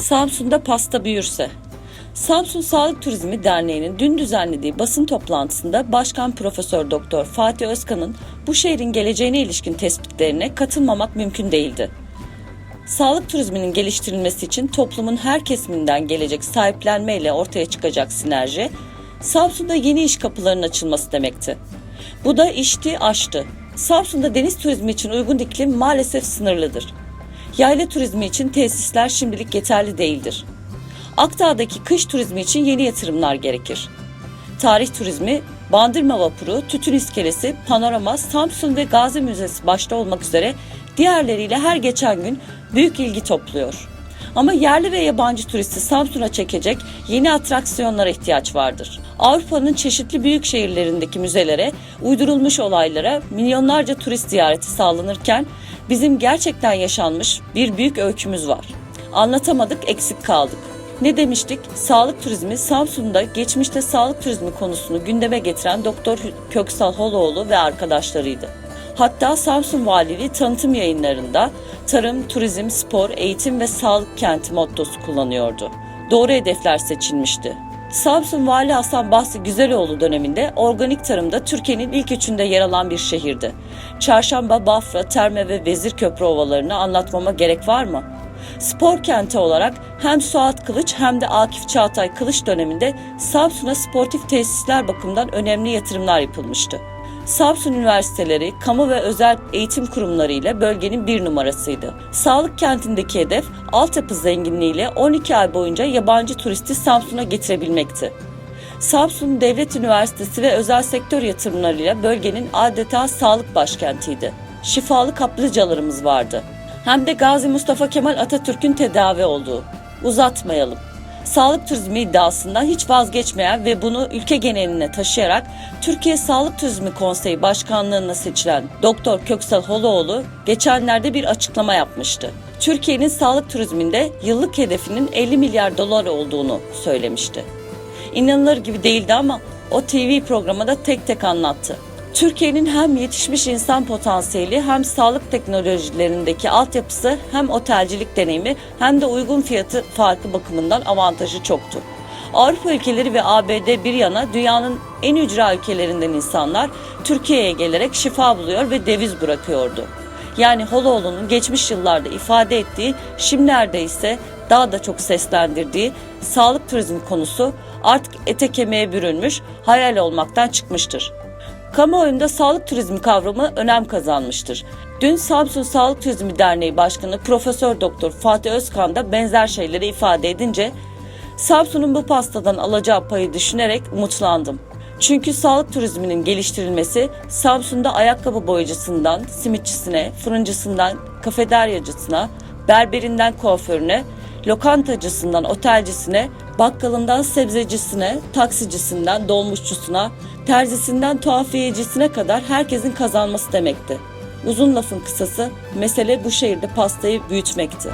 Samsun'da pasta büyürse. Samsun Sağlık Turizmi Derneği'nin dün düzenlediği basın toplantısında Başkan Profesör Doktor Fatih Özkan'ın bu şehrin geleceğine ilişkin tespitlerine katılmamak mümkün değildi. Sağlık turizminin geliştirilmesi için toplumun her kesiminden gelecek sahiplenmeyle ortaya çıkacak sinerji, Samsun'da yeni iş kapılarının açılması demekti. Bu da işti, aştı. Samsun'da deniz turizmi için uygun iklim maalesef sınırlıdır. Yayla turizmi için tesisler şimdilik yeterli değildir. Akdağ'daki kış turizmi için yeni yatırımlar gerekir. Tarih turizmi, Bandırma Vapuru, Tütün İskelesi, Panorama, Samsun ve Gazi Müzesi başta olmak üzere diğerleriyle her geçen gün büyük ilgi topluyor. Ama yerli ve yabancı turisti Samsun'a çekecek yeni atraksiyonlara ihtiyaç vardır. Avrupa'nın çeşitli büyük şehirlerindeki müzelere, uydurulmuş olaylara milyonlarca turist ziyareti sağlanırken bizim gerçekten yaşanmış bir büyük öykümüz var. Anlatamadık, eksik kaldık. Ne demiştik? Sağlık turizmi Samsun'da geçmişte sağlık turizmi konusunu gündeme getiren Doktor Köksal Holoğlu ve arkadaşlarıydı. Hatta Samsun Valiliği tanıtım yayınlarında tarım, turizm, spor, eğitim ve sağlık kenti mottosu kullanıyordu. Doğru hedefler seçilmişti. Samsun Vali Hasan Bahsi Güzeloğlu döneminde organik tarımda Türkiye'nin ilk üçünde yer alan bir şehirdi. Çarşamba, Bafra, Terme ve Vezirköprü ovalarını anlatmama gerek var mı? Spor kenti olarak hem Suat Kılıç hem de Akif Çağatay Kılıç döneminde Samsun'a sportif tesisler bakımından önemli yatırımlar yapılmıştı. Samsun üniversiteleri, kamu ve özel eğitim kurumları ile bölgenin bir numarasıydı. Sağlık kentindeki hedef altyapı zenginliğiyle 12 ay boyunca yabancı turisti Samsun'a getirebilmekti. Samsun Devlet Üniversitesi ve özel sektör yatırımlarıyla bölgenin adeta sağlık başkentiydi. Şifalı kaplıcalarımız vardı. Hem de Gazi Mustafa Kemal Atatürk'ün tedavi olduğu. Uzatmayalım. Sağlık turizmi iddiasından hiç vazgeçmeyen ve bunu ülke geneline taşıyarak Türkiye Sağlık Turizmi Konseyi Başkanlığına seçilen Doktor Köksal Holoğlu geçenlerde bir açıklama yapmıştı. Türkiye'nin sağlık turizminde yıllık hedefinin 50 milyar dolar olduğunu söylemişti. İnanılır gibi değildi ama o TV programında tek tek anlattı. Türkiye'nin hem yetişmiş insan potansiyeli hem sağlık teknolojilerindeki altyapısı hem otelcilik deneyimi hem de uygun fiyatı farkı bakımından avantajı çoktu. Avrupa ülkeleri ve ABD bir yana dünyanın en ücra ülkelerinden insanlar Türkiye'ye gelerek şifa buluyor ve deviz bırakıyordu. Yani Holoğlu'nun geçmiş yıllarda ifade ettiği, şimdilerde ise daha da çok seslendirdiği sağlık turizmi konusu artık ete kemiğe bürünmüş, hayal olmaktan çıkmıştır. Kamuoyunda sağlık turizmi kavramı önem kazanmıştır. Dün Samsun Sağlık Turizmi Derneği Başkanı Profesör Doktor Fatih Özkan da benzer şeyleri ifade edince Samsun'un bu pastadan alacağı payı düşünerek umutlandım. Çünkü sağlık turizminin geliştirilmesi Samsun'da ayakkabı boyacısından simitçisine, fırıncısından kafederyacısına, berberinden kuaförüne, lokantacısından otelcisine, bakkalından sebzecisine, taksicisinden dolmuşçusuna, terzisinden tuhafiyecisine kadar herkesin kazanması demekti. Uzun lafın kısası mesele bu şehirde pastayı büyütmekti.